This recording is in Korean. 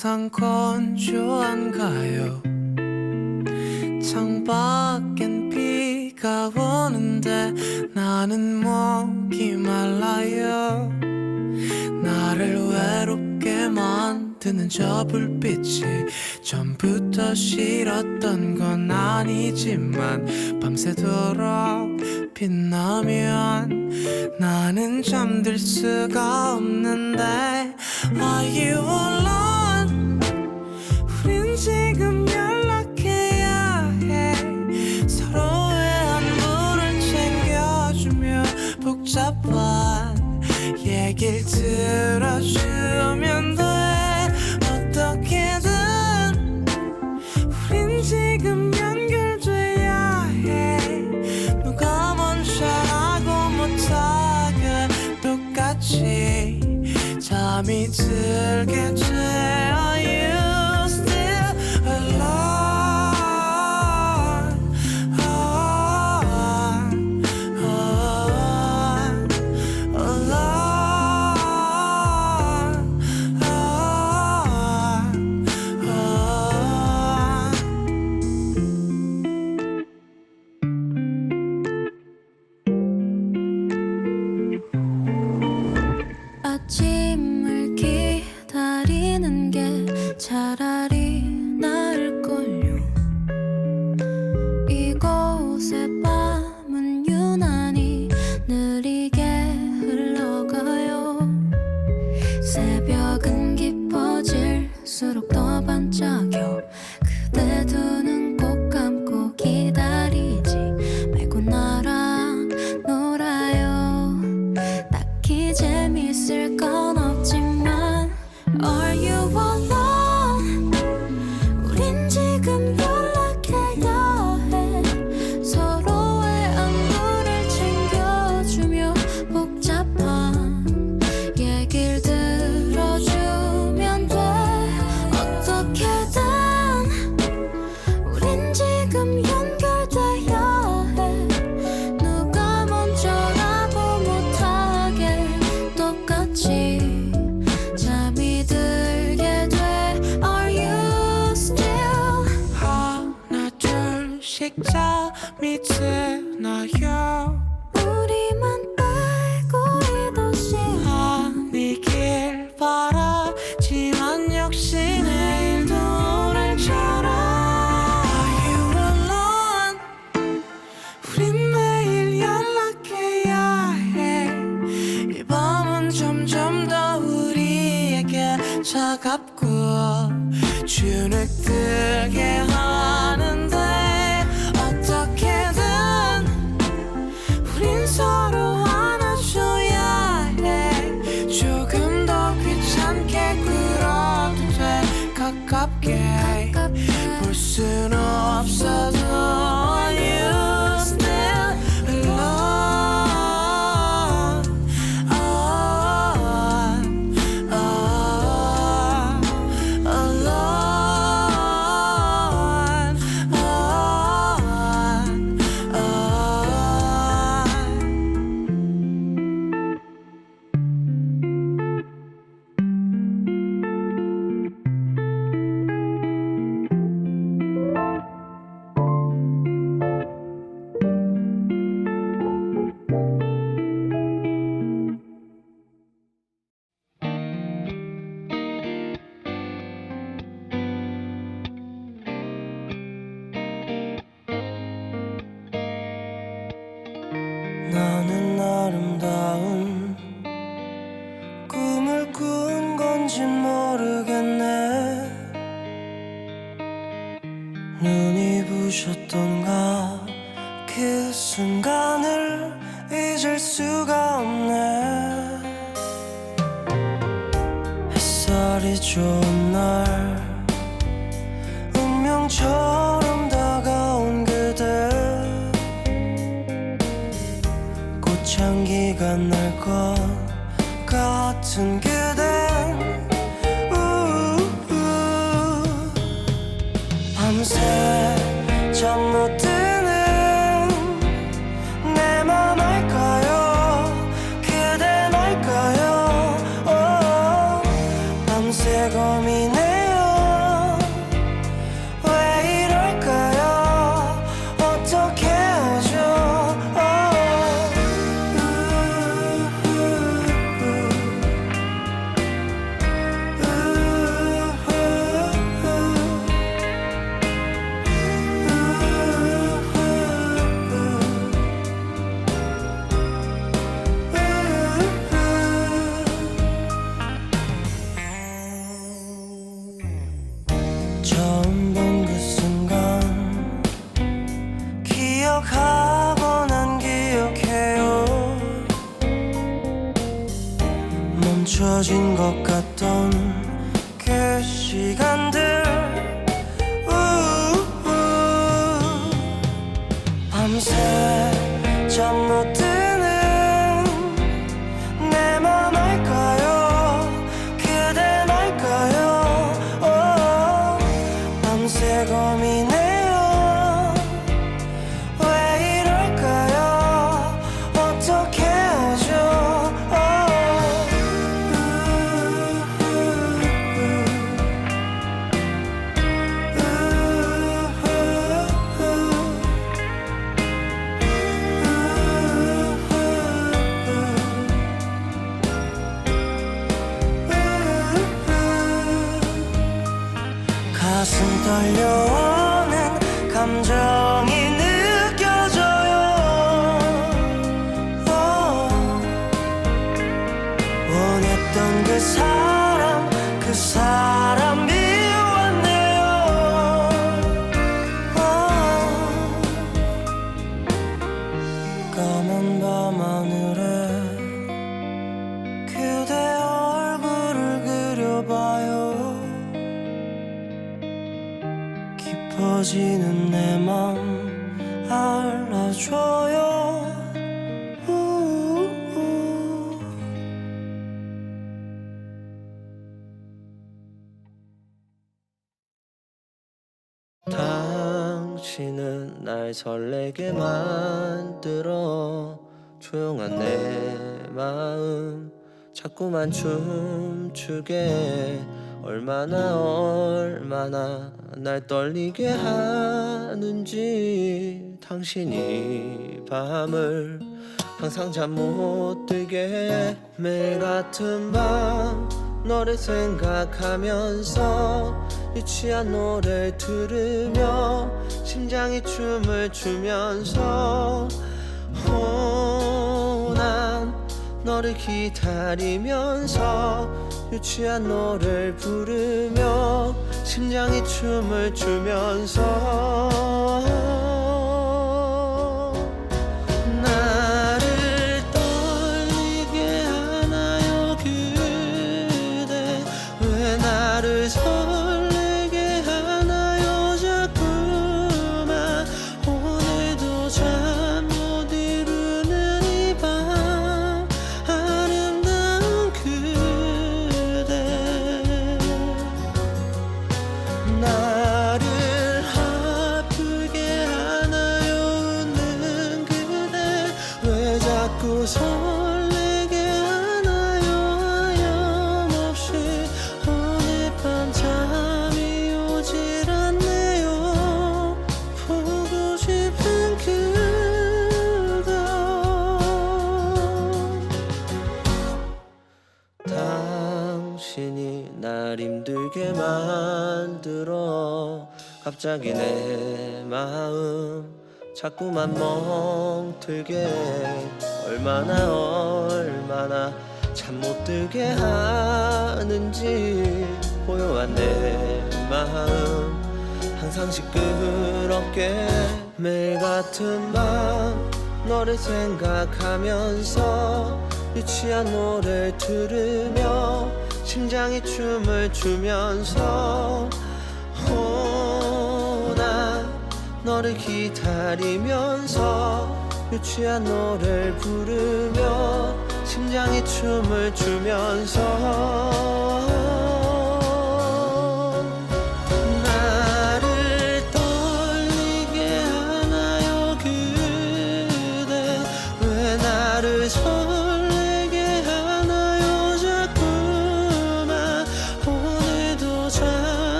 항상 건조한가요? 창밖엔 비가 오는데 나는 목이 말라요. 나를 외롭게 만드는 저 불빛이 전부터 싫었던 건 아니지만 밤새도록 빛나면 나는 잠들 수가 없는데 Are you alone? 얘길 들어주면 돼. 어떻게든 우린 지금 연결돼야 해. 누가 먼저 하고 못하게 똑같이 잠이 들게 돼. closer kap 주셨던가? 그 순간을 잊을 수가 없네. 햇살이 좋은 날 운명처럼 다가온 그대. 꽃향기가 날 것 같은 그대. 깊어지는 내 맘 알아줘요. 당신은 날 설레게 만들어 조용한 내 마음 자꾸만 춤추게 얼마나 얼마나 날 떨리게 하는지 당신이 밤을 항상 잠 못 들게 매일 같은 밤 너를 생각하면서 유치한 노래를 들으며 심장이 춤을 추면서 어, 난 너를 기다리면서 유치한 노래를 부르며 심장이 춤을 추면서 갑자기 내 마음 자꾸만 멍들게 얼마나 얼마나 잠 못 들게 하는지 고요한 내 마음 항상 시끄럽게. 매일 같은 밤 너를 생각하면서 유치한 노래를 들으며 심장이 춤을 추면서 너를 기다리면서 유치한 노래를 부르며 심장이 춤을 추면서